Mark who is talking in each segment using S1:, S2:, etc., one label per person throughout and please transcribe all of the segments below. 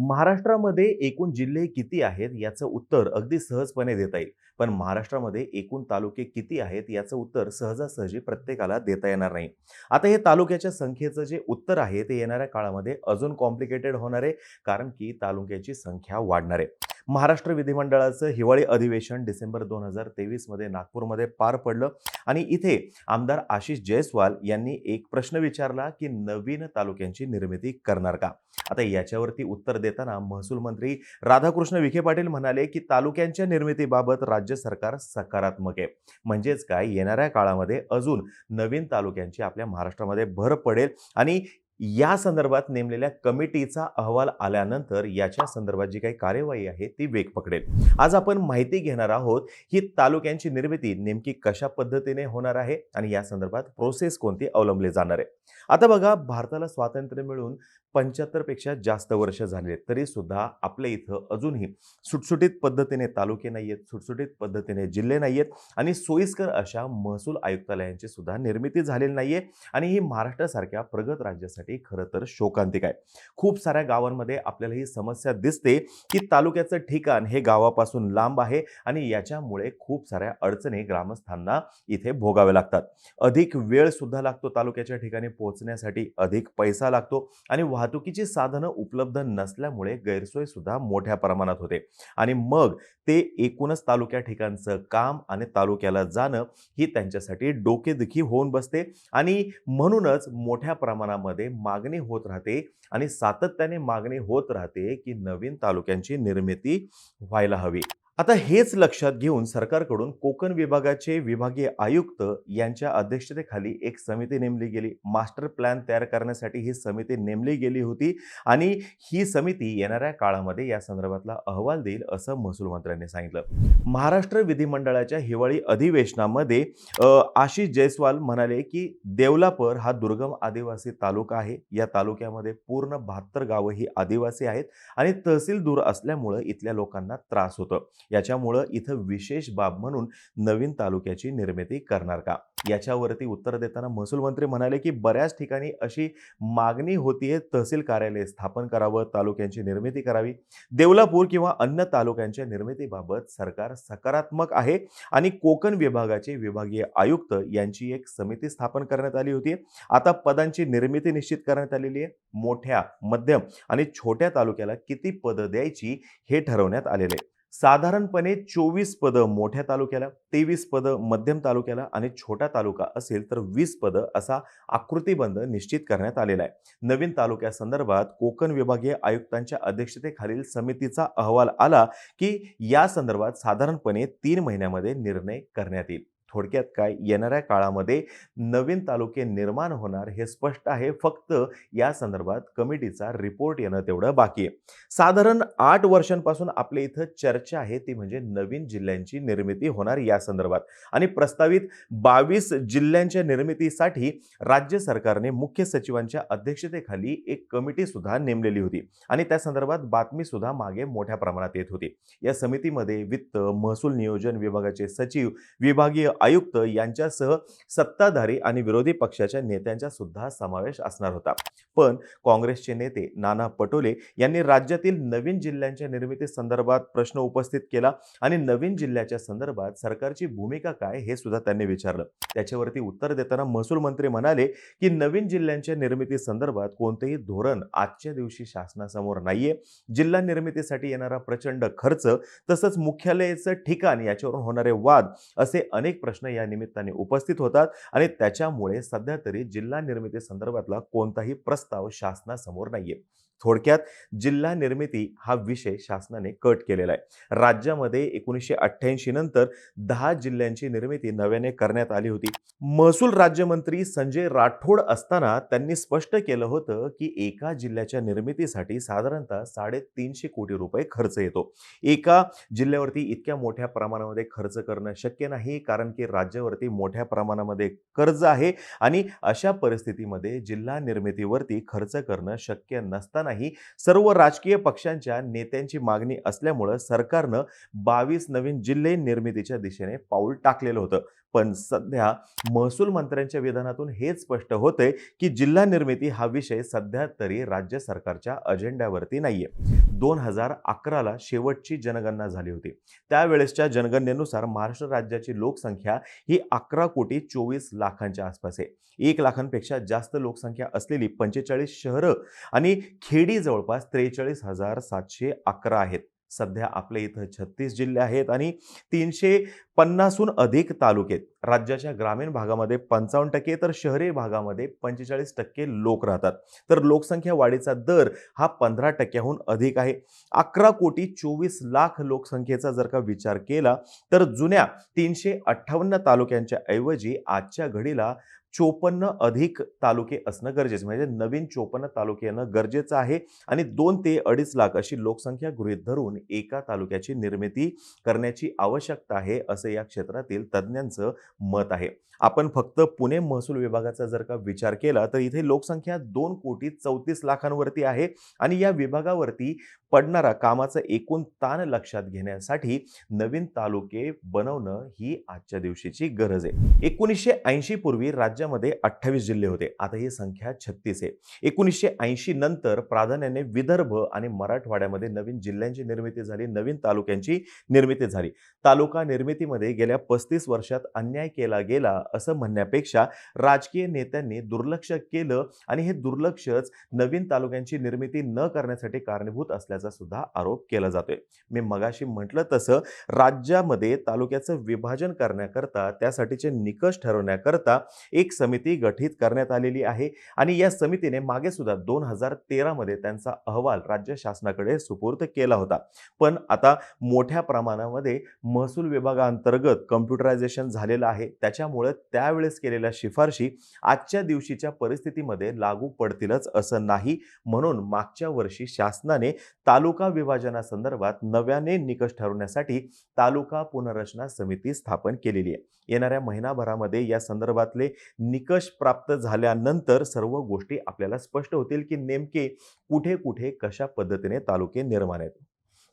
S1: महाराष्ट्रामध्ये एकूण जिल्हे किती आहेत याचं उत्तर अगदी सहजपणे देता येईल. पण महाराष्ट्रामध्ये एकूण तालुके किती आहेत याचं उत्तर सहजासहजी प्रत्येकाला देता येणार नाही. आता हे तालुक्याच्या संख्येचं जे उत्तर आहे ते येणाऱ्या काळामध्ये अजून कॉम्प्लिकेटेड होणार आहे कारण की तालुक्याची संख्या वाढणार आहे. महाराष्ट्र विधिमंडळाचं हिवाळी अधिवेशन डिसेंबर दोन हजार तेवीसमध्ये नागपूरमध्ये पार पडलं. आणि इथे आमदार आशिष जयस्वाल यांनी एक प्रश्न विचारला की नवीन तालुक्यांची निर्मिती करणार का? आता याच्यावरती उत्तर देताना महसूल मंत्री राधाकृष्ण विखे पाटील म्हणाले की तालुक्यांच्या निर्मितीबाबत राज्य सरकार सकारात्मक आहे. म्हणजेच काय? येणाऱ्या काळामध्ये अजून नवीन तालुक्यांची आपल्या महाराष्ट्रामध्ये भर पडेल. आणि या संदर्भात नेमलेल्या कमिटीचा अहवाल आल्यानंतर याच्या संदर्भात जी काही कार्यवाही आहे ती वेग पकडेल. आज आपण माहिती घेणार आहोत ही तालुक्यांची निर्मिती नेमकी कशा पद्धतीने होणार आहे आणि या संदर्भात प्रोसेस कोणती अवलंबली जाणार आहे? आता बघा भारताला स्वातंत्र्य मिळून पंच्याहत्तरपेक्षा जास्त वर्ष झाले तरी सुद्धा आपल्या इथं अजूनही सुटसुटीत पद्धतीने तालुके नाही आहेत सुटसुटीत पद्धतीने जिल्हे नाही आहेत आणि सोयीस्कर अशा महसूल आयुक्तालयांची सुद्धा निर्मिती झालेली नाही आहे आणि ही महाराष्ट्रासारख्या प्रगत राज्यासाठी खरं तर शोकांतिक आहे. खूप साऱ्या गावांमध्ये आपल्याला ही समस्या दिसते की तालुक्याचं ठिकाण हे गावापासून लांब आहे आणि याच्यामुळे खूप साऱ्या अडचणी ग्रामस्थांना इथे भोगावे लागतात. अधिक वेळ सुद्धा लागतो तालुक्याच्या ठिकाणी पोहोचण्यासाठी अधिक पैसा लागतो आणि वाहतुकीची साधनं उपलब्ध नसल्यामुळे गैरसोय सुद्धा मोठ्या प्रमाणात होते. आणि मग ते एकूणच तालुक्या ठिकाणचं काम आणि तालुक्याला जाणं ही त्यांच्यासाठी डोकेदुखी होऊन बसते आणि म्हणूनच मोठ्या प्रमाणामध्ये मागणी होत राहते आणि सातत्याने मागणी होत राहते की नवीन तालुक्यांची निर्मिती व्हायला हवी. आता हेच लक्षात घेऊन सरकारकडून कोकण विभागाचे विभागीय आयुक्त यांच्या अध्यक्षतेखाली एक समिती नेमली गेली. मास्टर प्लॅन तयार करण्यासाठी ही समिती नेमली गेली होती आणि ही समिती येणाऱ्या काळामध्ये या संदर्भातला अहवाल देईल असं महसूल मंत्र्यांनी सांगितलं. महाराष्ट्र विधिमंडळाच्या हिवाळी अधिवेशनामध्ये आशिष जयस्वाल म्हणाले की देवलापर हा दुर्गम आदिवासी तालुका आहे. या तालुक्यामध्ये पूर्ण बहात्तर गावं ही आदिवासी आहेत आणि तहसील दूर असल्यामुळं इथल्या लोकांना त्रास होतो. याच्यामुळं इथं विशेष बाब म्हणून नवीन तालुक्याची निर्मिती करणार का? याच्यावरती उत्तर देताना महसूल मंत्री म्हणाले की बऱ्याच ठिकाणी अशी मागणी होतीये तहसील कार्यालय स्थापन करावं तालुक्यांची निर्मिती करावी. देवलापूर किंवा अन्य तालुक्यांच्या निर्मितीबाबत सरकार सकारात्मक आहे आणि कोकण विभागाचे विभागीय आयुक्त यांची एक समिती स्थापन करण्यात आली होती. आता पदांची निर्मिती निश्चित करण्यात आलेली आहे. मोठ्या मध्यम आणि छोट्या तालुक्याला किती पदं द्यायची हे ठरवण्यात आलेले आहे. साधारणपणे चोवीस पदं मोठ्या तालुक्याला तेवीस पदं मध्यम तालुक्याला आणि छोटा तालुका असेल तर वीस पदं असा आकृतीबंध निश्चित करण्यात आलेला आहे. नवीन तालुक्यासंदर्भात कोकण विभागीय आयुक्तांच्या अध्यक्षतेखालील समितीचा अहवाल आला की या संदर्भात साधारणपणे तीन महिन्यामध्ये निर्णय करण्यात येईल. थोडक्यात काय येणाऱ्या काळामध्ये नवीन तालुके निर्माण होणार हे स्पष्ट आहे. फक्त या संदर्भात कमिटीचा रिपोर्ट येणं तेवढं बाकी आहे. साधारण आठ वर्षांपासून आपल्या इथं चर्चा आहे. ती म्हणजे नवीन जिल्ह्यांची निर्मिती होणार या संदर्भात. आणि प्रस्तावित बावीस जिल्ह्यांच्या निर्मितीसाठी राज्य सरकारने मुख्य सचिवांच्या अध्यक्षतेखाली एक कमिटी सुद्धा नेमलेली होती. आणि त्या संदर्भात बातमी सुद्धा मागे मोठ्या प्रमाणात येत होती. या समितीमध्ये वित्त महसूल नियोजन विभागाचे सचिव विभागीय आयुक्त यांच्यासह सत्ताधारी आणि विरोधी पक्षाच्या नेत्यांचा सुद्धा समावेश असणार होता. पण काँग्रेसचे नेते नाना पटोले यांनी राज्यातील नवीन जिल्ह्यांच्या निर्मिती संदर्भात प्रश्न उपस्थित केला आणि नवीन जिल्ह्याच्या संदर्भात सरकारची भूमिका काय हे सुद्धा त्यांनी विचारलं. त्याच्यावरती उत्तर देताना महसूल मंत्री म्हणाले की नवीन जिल्ह्यांच्या निर्मिती संदर्भात कोणतेही धोरण आजच्या दिवशी शासनासमोर नाहीये. जिल्हा निर्मितीसाठी येणारा प्रचंड खर्च तसंच मुख्यालयाचं ठिकाण याच्यावरून होणारे वाद असे अनेक प्रश्न या निमित्ताने उपस्थित होतात आणि त्याच्यामुळे सध्या तरी जिल्हा निर्मिती संदर्भातला कोणताही प्रस्ताव शासनासमोर नाहीये. थोडक्यात जिल्हा निर्मिती हा विषय शासनाने कट केलेला आहे. राज्यामध्ये एकोणीसशे अठ्ठ्याऐंशी नंतर दहा जिल्ह्यांची निर्मिती नव्याने करण्यात आली होती. महसूल राज्यमंत्री संजय राठोड असताना त्यांनी स्पष्ट केलं होतं की एका जिल्ह्याच्या निर्मितीसाठी साधारणतः साडेतीनशे कोटी रुपये खर्च येतो. एका जिल्ह्यावरती इतक्या मोठ्या प्रमाणामध्ये खर्च करणं शक्य नाही कारण की राज्यावरती मोठ्या प्रमाणामध्ये कर्ज आहे आणि अशा परिस्थितीमध्ये जिल्हा निर्मितीवरती खर्च करणं शक्य नसताना नाही. सर्व राजकीय पक्षांच्या नेत्यांची मागणी असल्यामुळं सरकारनं बावीस नवीन जिल्हे निर्मितीच्या दिशेने पाऊल टाकलेलं होतं. पण सध्या महसूल मंत्र्यांच्या विधानातून हेच स्पष्ट होते की जिल्हा निर्मिती हा विषय सध्या तरी राज्य सरकारच्या अजेंड्यावरती नाहीये. दोन हजार अकराला शेवटची जनगणना झाली होती. त्यावेळेसच्या जनगणनेनुसार महाराष्ट्र राज्याची लोकसंख्या ही अकरा कोटी चोवीस लाखांच्या आसपास आहे. एक लाखांपेक्षा जास्त लोकसंख्या असलेली पंचेचाळीस शहरं आणि खेडी जवळपास त्रेचाळीस हजार सातशे अकरा आहेत. सध्या आपल्या इथं छत्तीस जिल्हे आहेत आणि तीनशे पन्नासहून अधिक तालुके आहेत. राज्याच्या ग्रामीण भागामध्ये पंचावन्न टक्के तर शहरी भागामध्ये पंचेचाळीस टक्के लोक राहतात. तर लोकसंख्या वाढीचा दर हा पंधरा टक्क्याहून अधिक आहे. अकरा कोटी चोवीस लाख लोकसंख्येचा जर का विचार केला तर जुन्या तीनशे अठ्ठावन्न तालुक्यांच्या ऐवजी आजच्या घडीला चोपन्न अधिक तालुके असणं गरजेचं म्हणजे नवीन चोपन्न तालुके येणं गरजेचं आहे आणि दोन ते अडीच लाख अशी लोकसंख्या गृहीत धरून एका तालुक्याची निर्मिती करण्याची आवश्यकता आहे असं या क्षेत्रातील तज्ज्ञांचं मत आहे. आपण फक्त पुणे महसूल विभागाचा जर का विचार केला तर इथे लोकसंख्या दोन कोटी चौतीस लाखांवरती आहे आणि या विभागावरती पडणारा कामाचं एकूण ताण लक्षात घेण्यासाठी नवीन तालुके बनवणं ही आजच्या दिवशीची गरज आहे. एकोणीसशे ऐंशी पूर्वी राज्यामध्ये अठ्ठावीस जिल्हे होते. आता ही संख्या छत्तीस आहे. एकोणीसशे ऐंशी नंतर प्राधान्याने विदर्भ आणि मराठवाड्यामध्ये नवीन जिल्ह्यांची निर्मिती झाली नवीन तालुक्यांची निर्मिती झाली. तालुका निर्मितीमध्ये गेल्या पस्तीस वर्षात अन्याय केला गेला असं म्हणण्यापेक्षा राजकीय नेत्यांनी दुर्लक्ष केलं आणि हे दुर्लक्षच नवीन तालुक्यांची निर्मिती न करण्यासाठी कारणीभूत असल्याचा सुद्धा आरोप केला जातोय. मी मगाशी म्हटलं तसं राज्यामध्ये तालुक्याचं विभाजन करण्याकरता त्यासाठीचे निकष ठरवण्याकरता एक समिती गठीत करण्यात आलेली आहे आणि या समितीने मागे सुद्धा दोन हजार तेरामध्ये त्यांचा अहवाल राज्य शासनाकडे सुपूर्द केला होता. पण आता मोठ्या प्रमाणामध्ये महसूल विभागाअंतर्गत कम्प्युटरायझेशन झालेलं आहे. त्याच्यामुळे त्यावेळेस केलेल्या शिफारशी आजच्या दिवशीच्या परिस्थितीमध्ये लागू पडतीलच असं नाही. म्हणून मागच्या वर्षी शासनाने तालुका विभाजनासंदर्भात नव्याने निकष ठरवण्यासाठी तालुका पुनर्रचना समिती स्थापन केलेली आहे. येणाऱ्या महिनाभरामध्ये या संदर्भातले निकष प्राप्त झाल्यानंतर सर्व गोष्टी आपल्याला स्पष्ट होतील की नेमके कुठे कुठे कशा पद्धतीने तालुके निर्माण आहेत.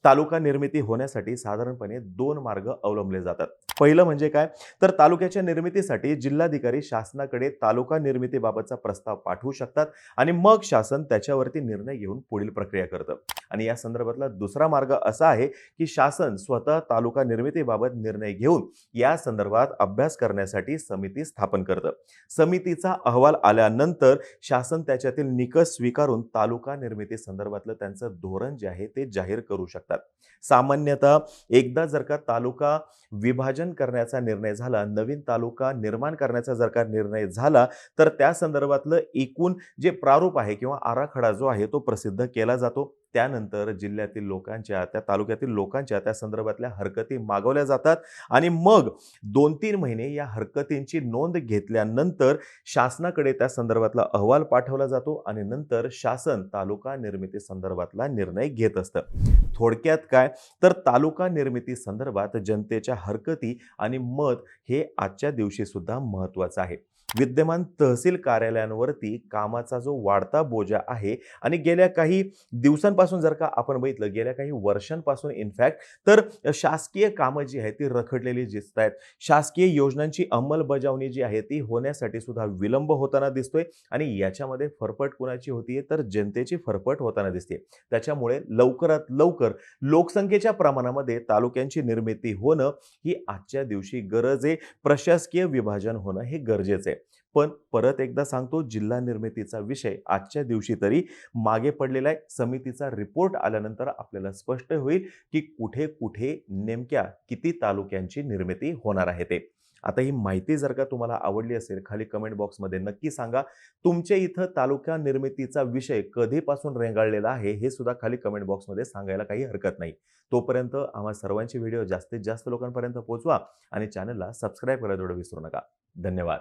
S1: तालुका निर्मिती होण्यासाठी साधारणपणे दोन मार्ग अवलंबले जातात. पहिलं म्हणजे काय? तर तालुक्याच्या निर्मितीसाठी जिल्हाधिकारी शासनाकडे तालुका निर्मितीबाबतचा प्रस्ताव पाठवू शकतात आणि मग शासन त्याच्यावरती निर्णय घेऊन पुढील प्रक्रिया करतं. आणि या संदर्भातला दुसरा मार्ग असा आहे की शासन स्वतः तालुका निर्मितीबाबत निर्णय घेऊन या संदर्भात अभ्यास करण्यासाठी समिती स्थापन करतं. समितीचा अहवाल आल्यानंतर शासन त्याच्यातील निकष स्वीकारून तालुका निर्मिती संदर्भातलं त्यांचं धोरण जे आहे ते जाहीर करू शकतात. सामान्यतः एकदा जर का तालुका विभाजन करण्याचा निर्णय झाला नवीन तालुका निर्माण करण्याचा जर का निर्णय झाला तर त्या संदर्भातलं एकूण जे प्रारूप आहे किंवा आराखडा जो आहे तो प्रसिद्ध केला जातो. त्यानंतर जिल्ह्यातील लोकांच्या त्या तालुक्यातील लोकांच्या त्या संदर्भातल्या हरकती मागवल्या जातात आणि मग दोन तीन महिने या हरकतींची नोंद घेतल्यानंतर शासनाकडे त्या संदर्भातला अहवाल पाठवला जातो आणि नंतर शासन तालुका निर्मिती संदर्भातला निर्णय घेत असतं. थोडक्यात काय? तर तालुका निर्मिती संदर्भात जनतेच्या हरकती आणि मत हे आजच्या दिवशी सुद्धा महत्त्वाचं आहे. विद्यमान तहसील कार्यालयांवरती कामाचा जो वाढता बोजा आहे आणि गेल्या काही दिवसांपासून जर का आपण बघितलं गेल्या काही वर्षांपासून इनफॅक्ट तर शासकीय कामं जी आहेत ती रखडलेली दिसत आहेत. शासकीय योजनांची अंमलबजावणी जी आहे ती होण्यासाठी सुद्धा विलंब होताना दिसतोय आणि याच्यामध्ये फरफट कुणाची होतीये तर जनतेची फरफट होताना दिसते त्याच्यामुळे लवकरात लवकर लोकसंख्येच्या प्रमाणामध्ये तालुक्यांची निर्मिती होणं ही आजच्या दिवशी गरज आहे. प्रशासकीय विभाजन होणं हे गरजेचं आहे. पण परत एकदा सांगतो जिल्हा निर्मितीचा विषय आजच्या दिवशी तरी मागे पडलेला आहे. समितीचा रिपोर्ट आल्यानंतर आपल्याला स्पष्ट होईल की कुठे कुठे नेमक्या किती तालुक्यांची निर्मिती होणार आहे ते. आता ही माहिती जर का तुम्हाला आवडली असेल खाली कमेंट बॉक्समध्ये नक्की सांगा. तुमच्या इथं तालुका निर्मितीचा विषय कधीपासून रेंगाळलेला आहे हे सुद्धा खाली कमेंट बॉक्समध्ये सांगायला काही हरकत नाही. तोपर्यंत आम्हा सर्वांची व्हिडिओ जास्तीत जास्त लोकांपर्यंत पोहोचवा आणि चॅनलला सबस्क्राईब करायला थोडं विसरू नका. धन्यवाद.